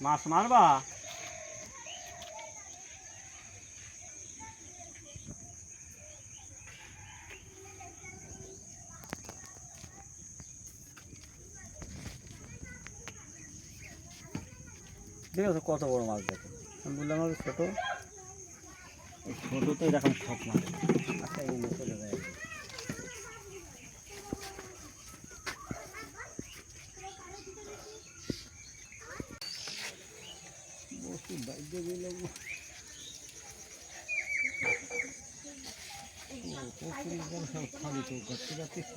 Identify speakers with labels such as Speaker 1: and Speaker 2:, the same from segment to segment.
Speaker 1: মাছ মারবা? দেখেছ কত বড় মাছ দেখো? আমি বললাম আমার ছোটো। ছোটো তো এরকম সব মাছ আচ্ছা এগুলো চলে যায় বাইরে সব খালি তো করতে যাচ্ছিস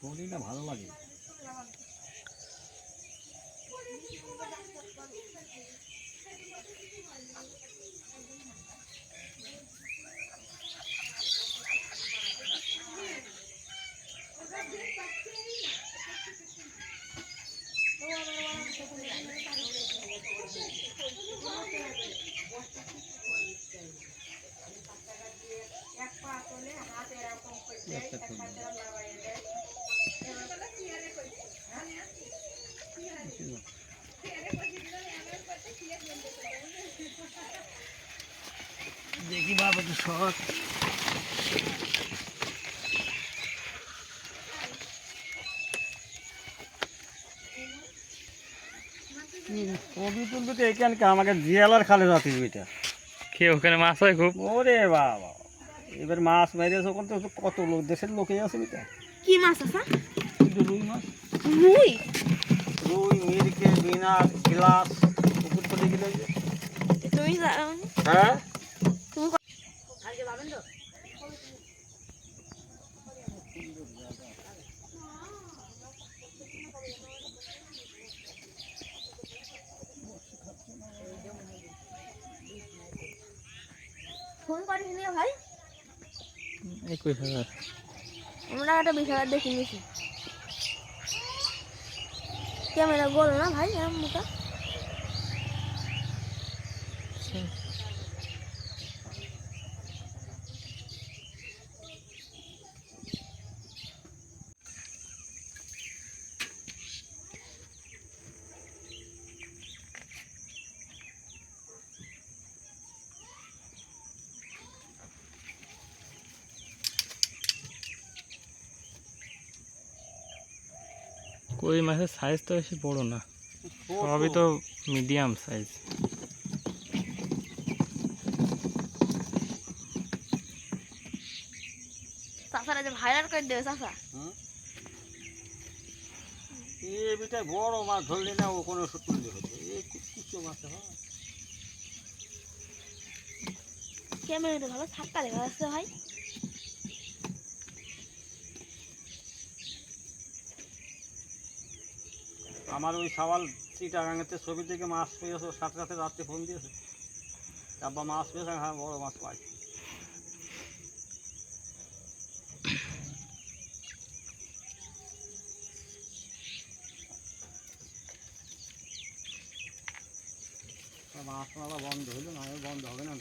Speaker 1: পড়ি না ভালো লাগে। দেখি বাবা তো শখ কবি তুলবি তো এখানকে আমাকে জিয়ালার খালে যাচ্ছিস ওইটা
Speaker 2: কে ওখানে মাছ হয় খুব?
Speaker 1: ওরে বাবা। এবার মাছ মেরেছে ওখানে তো কত লোক দেশের লোকেই আছে ওইটা
Speaker 3: কি মাছ আছে
Speaker 1: কিন্তু রুই মাছ
Speaker 3: রুই
Speaker 1: রুই মিরকে বিনা গ্লাস পুকুর করে গেলে
Speaker 3: তুমি যা-
Speaker 1: হ্যাঁ
Speaker 3: তুমি ফোন করিস নি ভাই
Speaker 2: একুশ
Speaker 3: আমরা একটা বিশ হাজার দিয়ে কিনেছি। ক্যামেরা গোল না ভাই মোটা?
Speaker 2: কই মাছের সাইজ তো বেশি বড় না। সবই তো মিডিয়াম সাইজ
Speaker 3: চাষারা যে ভাইরাল করে দেবে চাষা
Speaker 1: এ বিটা বড় মাছ ধরলে না ও কোনো ওষুধ তুললে হতো এই কুচো মাছ হয়।
Speaker 3: ক্যামেরাটা ভালো ছাক্কা দেখা যাচ্ছে ভাই।
Speaker 1: আমার ওই সওয়াল চিটাগাঙেতে ছবি থেকে মাছ পেয়েছে সাথে সাথে রাত্রে ফোন দিয়েছে। আব্বা মাছ পেয়েছে হ্যাঁ বড় মাছ পাই। মাছ মারা বন্ধ হলো না, বন্ধ হবে না।